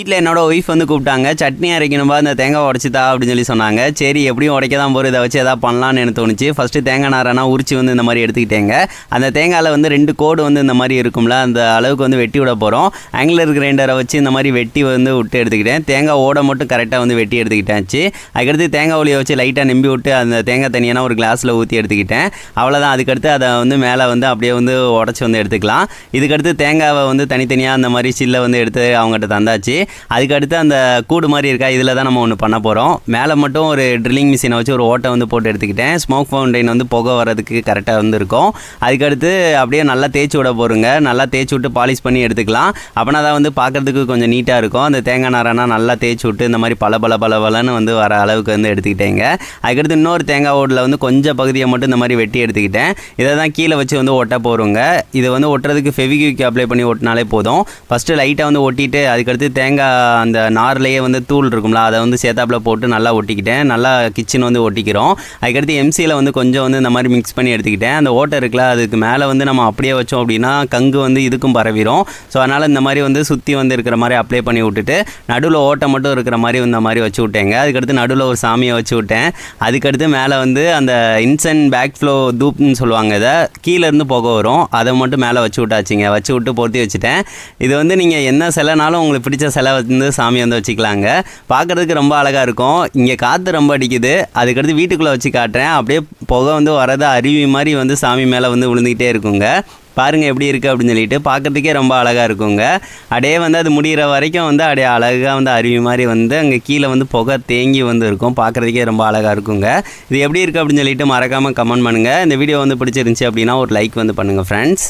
வீட்டில் என்னோட ஒய்ஃப் வந்து கூப்பிட்டாங்க சட்னி அரைக்கணும்பா இந்த தேங்காய் உடச்சிதா? அப்படின்னு சொல்லி சொன்னாங்க. சரி எப்படியும் உடைக்க தான் போகிற இதை வச்சு எதாவது பண்ணலான்னு எனக்கு தோணுச்சு. ஃபஸ்ட்டு தேங்காய் நாரானா உரிச்சு வந்து இந்த மாதிரி எடுத்துக்கிட்டேங்க. அந்த தேங்காயில் வந்து ரெண்டு கோடு வந்து இந்த மாதிரி இருக்கும்ல அந்த அளவுக்கு வந்து வெட்டி விட போகிறோம் ஆங்கிலர் கிரைண்டரை வச்சு இந்த மாதிரி வெட்டி வந்து விட்டு எடுத்துக்கிட்டேன். தேங்காய் ஓட மட்டும் கரெக்டாக வந்து வெட்டி எடுத்துக்கிட்டாச்சு. அதுக்கடுத்து தேங்காய் ஒலியை வச்சு லைட்டாக நம்பி விட்டு அந்த தேங்காய் தனியான ஒரு கிளாஸில் ஊற்றி எடுத்துக்கிட்டேன். அவ்வளோதான் அதுக்கடுத்து அதை வந்து மேலே வந்து அப்படியே வந்து உடச்சி வந்து எடுத்துக்கலாம். இதுக்கடுத்து தேங்காவை வந்து தனித்தனியாக அந்த மாதிரி சில்லை வந்து எடுத்து அவங்ககிட்ட தந்தாச்சு. அதுக்கடுத்து அந்த கூடு மாதிரி இருக்கா இதில் தான் நம்ம ஒன்று பண்ண போகிறோம் மேலே மட்டும் ஒரு ட்ரில்லிங் மிஷினை வச்சு ஒரு ஓட்டை வந்து போட்டு எடுத்துக்கிட்டேன். ஸ்மோக் ஃபவுண்டைன் வந்து புகை வர்றதுக்கு கரெக்டாக வந்து இருக்கும் அதுக்கடுத்து அப்படியே நல்லா தேய்ச்சி விட போகிறோங்க நல்லா தேய்ச்சி விட்டு பாலிஷ் பண்ணி எடுத்துக்கலாம். அப்படின்னா தான் வந்து பார்க்குறதுக்கு கொஞ்சம் நீட்டாக இருக்கும். அந்த தேங்காய் நாரானா நல்லா தேய்ச்சி விட்டு இந்த மாதிரி பல பல பல பலன்னு வந்து வர அளவுக்கு வந்து எடுத்துக்கிட்டேங்க. அதுக்கடுத்து இன்னொரு தேங்காய் ஓடில் வந்து கொஞ்சம் பகுதியை மட்டும் இந்த மாதிரி வெட்டி எடுத்துக்கிட்டேன். இதை தான் கீழே வச்சு வந்து ஒட்ட போகிறோங்க இதை வந்து ஒட்டுறதுக்கு ஃபெவிக்விக் அப்ளை பண்ணி ஒட்டினாலே போதும். ஃபஸ்ட்டு லைட்டாக வந்து ஒட்டிட்டு அதுக்கடுத்து தேங்காய் அந்த நார்லேயே வந்து தூள் இருக்கும்ல அதை வந்து சேத்தாப்பில் போட்டு நல்லா ஒட்டிக்கிட்டேன். நல்லா கிச்சன் வந்து ஒட்டிக்கிறோம். அதுக்கடுத்து எம்சியில் வந்து கொஞ்சம் வந்து இந்த மாதிரி மிக்ஸ் பண்ணி எடுத்துக்கிட்டேன். அந்த ஓட்டை இருக்குல்ல அதுக்கு மேலே வந்து நம்ம அப்படியே வச்சோம் அப்படின்னா கங்கு வந்து இதுக்கும் பரவிடும் ஸோ அதனால் இந்த மாதிரி வந்து சுற்றி வந்து இருக்கிற மாதிரி அப்ளை பண்ணி விட்டுட்டு நடுவில் ஓட்டை மட்டும் இருக்கிற மாதிரி இந்த மாதிரி வச்சு விட்டேங்க. அதுக்கடுத்து நடுவில் ஒரு சாமியை வச்சு விட்டேன். அதுக்கடுத்து மேலே வந்து அந்த இன்சென்ட் பேக் ஃப்ளோ தூப்னு சொல்லுவாங்க இதை கீழேருந்து புகை வரும். அதை மட்டும் மேலே வச்சு விட்டாச்சுங்க. வச்சு விட்டு பொருத்தி வச்சுட்டேன். இது வந்து நீங்கள் என்ன சிலைனாலும் உங்களுக்கு பிடிச்ச சிலை வந்து சாமி வந்து வச்சுக்கலாங்க. பார்க்குறதுக்கு ரொம்ப அழகாக இருக்கும். இங்கே காற்று ரொம்ப அடிக்குது. அதுக்கடுத்து வீட்டுக்குள்ளே வச்சு காட்டுறேன். அப்படியே புகை வந்து வரது அருவி மாதிரி வந்து சாமி மேலே வந்து விழுந்துக்கிட்டே இருக்குங்க. பாருங்கள் எப்படி இருக்குது அப்படின்னு சொல்லிட்டு பார்க்கறதுக்கே ரொம்ப அழகாக இருக்குங்க. அப்படியே வந்து அது முடிகிற வரைக்கும் வந்து அப்படியே அழகாக வந்து அருவி மாதிரி வந்து அங்கே கீழே வந்து புகை தேங்கி வந்து இருக்கும். பார்க்குறதுக்கே ரொம்ப அழகாக இருக்குங்க. இது எப்படி இருக்குது அப்படின்னு சொல்லிட்டு மறக்காமல் கமெண்ட் பண்ணுங்கள் இந்த வீடியோ வந்து பிடிச்சிருந்துச்சி அப்படின்னா ஒரு லைக் வந்து பண்ணுங்கள் ஃப்ரெண்ட்ஸ்